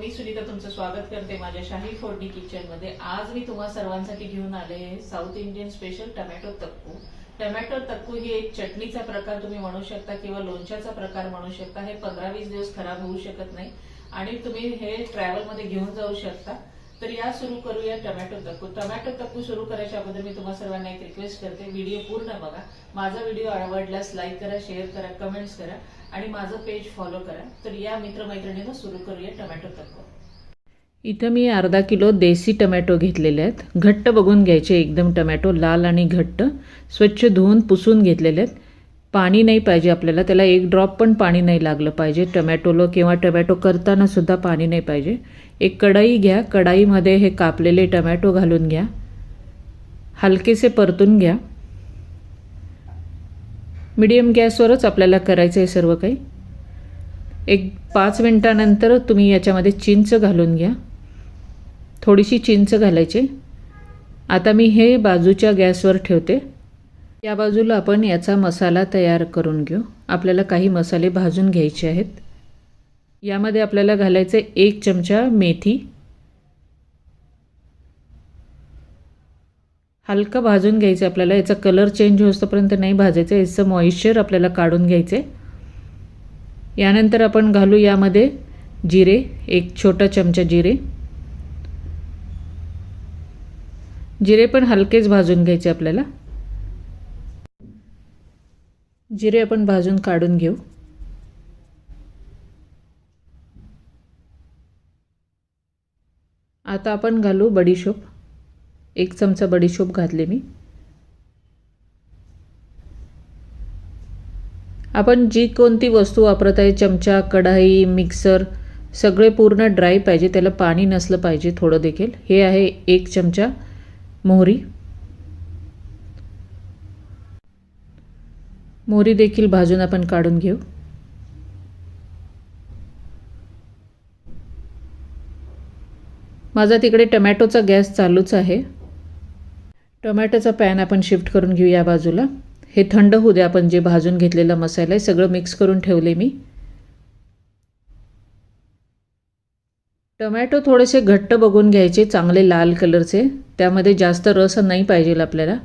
मी सुनीता तुमचं स्वागत करते माझ्या शाही फोडणी किचनमध्ये. आज मी तुम्हा सर्वांसाठी घेऊन आले South Indian special tomato thokku. Tomato thokku ही एक चटणीचा प्रकार तुम्ही म्हणू शकता किंवा लोणच्याचा प्रकार म्हणू शकता. हे पंधरा वीस दिवस खराब होऊ शकत नाही. आणि तुम्ही हे ट्रॅव्हलमध्ये घेऊन जाऊ शकता. तर या सुरू करूया टोमॅटो तक्कू. टोमॅटो तक्कू सुरू करायच्या अगोदर मी तुम्हा सर्वांना एक रिक्वेस्ट करते. व्हिडिओ पूर्ण बघा. माझा व्हिडिओ आवडल्यास लाईक करा शेअर करा कमेंट्स करा आणि माझं पेज फॉलो करा. तर या मित्रमैत्रिणीनं सुरू करूया टोमॅटो तक्कू. इथं मी अर्धा किलो देसी टमॅटो घेतलेले आहेत. घट्ट बघून घ्यायचे एकदम टमॅटो लाल आणि घट्ट. स्वच्छ धुवून पुसून घेतलेले आहेत. पाणी नाही पाहिजे आपल्याला त्याला एक ड्रॉप पण पाणी नाही लागलं पाहिजे. टमॅटोला किंवा टमॅटो करतानासुद्धा पाणी नाही पाहिजे. एक कढाई घ्या कढाईमध्ये हे कापलेले टमॅटो घालून घ्या. हलकेसे परतून घ्या. मीडियम गॅसवरच आपल्याला करायचं आहे सर्व काही. एक पाच मिनटानंतर तुम्ही याच्यामध्ये चिंच घालून घ्या. थोडीशी चिंच घालायची. आता मी हे बाजूच्या गॅसवर ठेवते. या बाजूला आपण याचा मसाला तयार करून घेऊ. आपल्याला काही मसाले भाजून घ्यायचे आहेत. यामध्ये आपल्याला घालायचे एक चमचा मेथी. हलकं भाजून घ्यायचं आपल्याला. याचा कलर चेंज होतोपर्यंत नाही भाजायचं. याचं मॉइश्चर आपल्याला काढून घ्यायचं. आहे यानंतर आपण घालू यामध्ये जिरे एक छोटा चमचा जिरे. जिरे पण हलकेच भाजून घ्यायचे आपल्याला. जिरे आपण भाजून काढून घेऊ. आता आपण घालू बडीशोप. एक चमचा बडीशोप घातले मी. आपण जी कोणती वस्तू वापरत आहे चमचा कढाई मिक्सर सगळे पूर्ण ड्राय पाहिजे त्याला पाणी नसलं पाहिजे थोडं देखील. हे आहे एक चमचा मोहरी. मोरी देखील भाजून आपण काढून घेऊ. माझा तिकडे टमॅटोचा गॅस चालूच आहे. टोमॅटोचा पॅन आपण शिफ्ट करून घेऊ या बाजूला. हे थंड होऊ द्या आपण जे भाजून घेतलेला मसाला आहे सगळं मिक्स करून ठेवले मी. टोमॅटो थोडेसे घट्ट बघून घ्यायचे चांगले लाल कलरचे. त्यामध्ये जास्त रस नाही पाहिजे आपल्याला.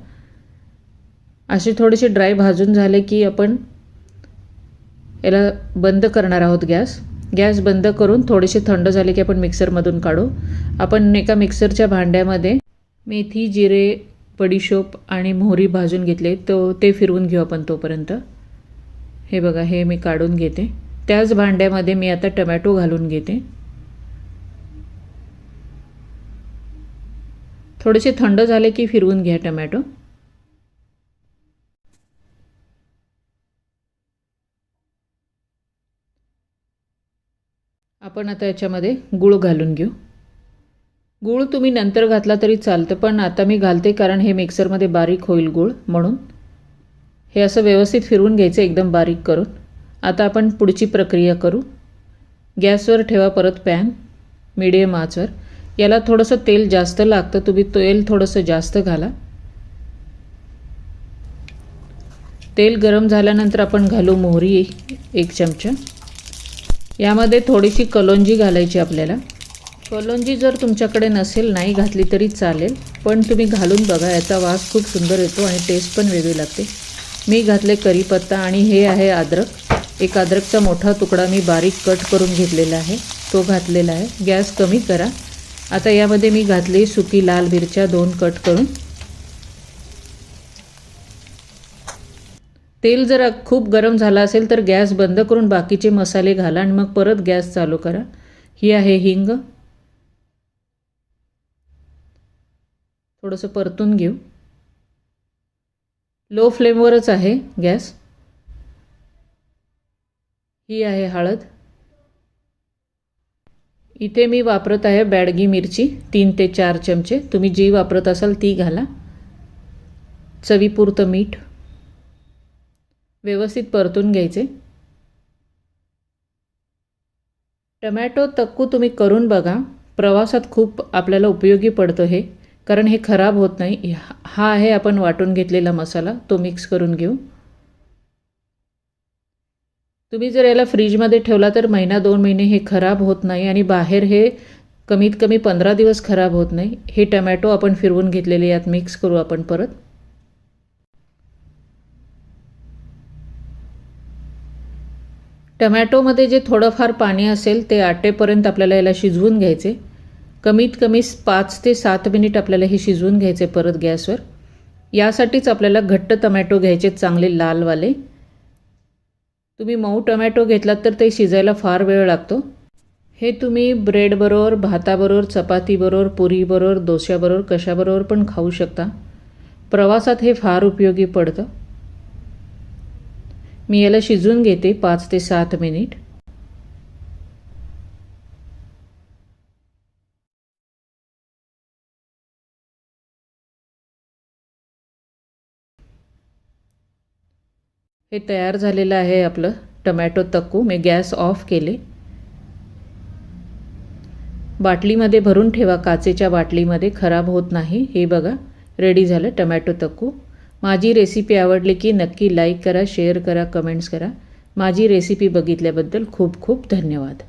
असे थोडेसे ड्राय भाजून झाले की आपण याला बंद करणार आहोत गॅस. गॅस बंद करून थोडेसे थंड झाले की आपण मिक्सरमधून काढू. आपण एका मिक्सरच्या भांड्यामध्ये मेथी जिरे बडीशोप आणि मोहरी भाजून घेतले. तो ते फिरवून घेऊ आपण तोपर्यंत. हे बघा हे मी काढून घेते. त्याच भांड्यामध्ये मी आता टमॅटो घालून घेते. थोडेसे थंड झाले की फिरवून घ्या टमॅटो. आपण आता याच्यामध्ये गूळ घालून घेऊ. गूळ तुम्ही नंतर घातला तरी चालतं पण आता मी घालते कारण हे मिक्सरमध्ये बारीक होईल गूळ म्हणून. हे असं व्यवस्थित फिरवून घ्यायचं एकदम बारीक करून. आता आपण पुढची प्रक्रिया करू. गॅसवर ठेवा परत पॅन मिडियम आचवर. याला थोडंसं तेल जास्त लागतं तुम्ही तेल थोडंसं जास्त घाला. तेल गरम झाल्यानंतर आपण घालू मोहरी एक चमचा. यामध्ये थोडीशी कलोंजी घालायची आपल्याला. कलोंजी जर तुमच्याकडे नसेल नाही घातली तरी चालेल पण तुम्ही घालून बघा याचा वास खूप सुंदर येतो आणि टेस्ट पण वेगळी लागते. मी घातले करीपत्ता आणि हे आहे अद्रक. एक अद्रकचा मोठा तुकडा मी बारीक कट करून घेतलेला आहे. तो घातलेला आहे. गॅस कमी करा. आता यामध्ये मी घातली सुकी लाल मिरच्या दोन कट करून. तेल जर खूप गरम झालं असेल तर गॅस बंद करून बाकीचे मसाले घाला आणि मग परत गॅस चालू करा. ही आहे हिंग. थोडंसं परतून घेऊ. लो फ्लेमवरच आहे गॅस. ही आहे हळद. इथे मी वापरत आहे बॅडगी मिरची तीन ते चार चमचे. तुम्ही जी वापरत असाल ती घाला. चवीपुरतं मीठ. व्यवस्थित परतून घ्यायचे. टमॅटो तक्कू तुम्ही करून बघा. प्रवासात खूप आपल्याला उपयोगी पडतं हे कारण हे खराब होत नाही. हा आहे आपण वाटून घेतलेला मसाला तो मिक्स करून घेऊ. तुम्ही जर याला फ्रीजमध्ये ठेवला तर महिना दोन महिने हे खराब होत नाही आणि बाहेर हे कमीत कमी पंधरा दिवस खराब होत नाही. हे टमॅटो आपण फिरवून घेतलेले यात मिक्स करू आपण परत. टमॅटोमध्ये जे थोडंफार पाणी असेल ते आटेपर्यंत आपल्याला याला शिजवून घ्यायचे. कमीत कमी पाच ते सात मिनिट आपल्याला हे शिजवून घ्यायचे परत गॅसवर. यासाठीच आपल्याला घट्ट टमॅटो घ्यायचे चांगले लालवाले. तुम्ही मऊ टमॅटो घेतलात तर ते शिजायला फार वेळ लागतो. हे तुम्ही ब्रेडबरोबर भाताबरोबर चपातीबरोबर पुरीबरोबर डोश्याबरोबर कशाबरोबर पण खाऊ शकता. प्रवासात हे फार उपयोगी पडतं. मी याला शिजवून घेते पाच ते सात मिनिट. हे तयार झालेलं आहे आपलं टमॅटो तक्कू. मी गॅस ऑफ केले. बाटलीमध्ये भरून ठेवा. काचेच्या बाटलीमध्ये खराब होत नाही. हे बघा रेडी झालं टमॅटो तक्कू. माझी रेसिपी आवडली की नक्की लाईक करा शेअर करा कमेंट्स करा. माझी रेसिपी बघितल्याबद्दल खूप खूप धन्यवाद.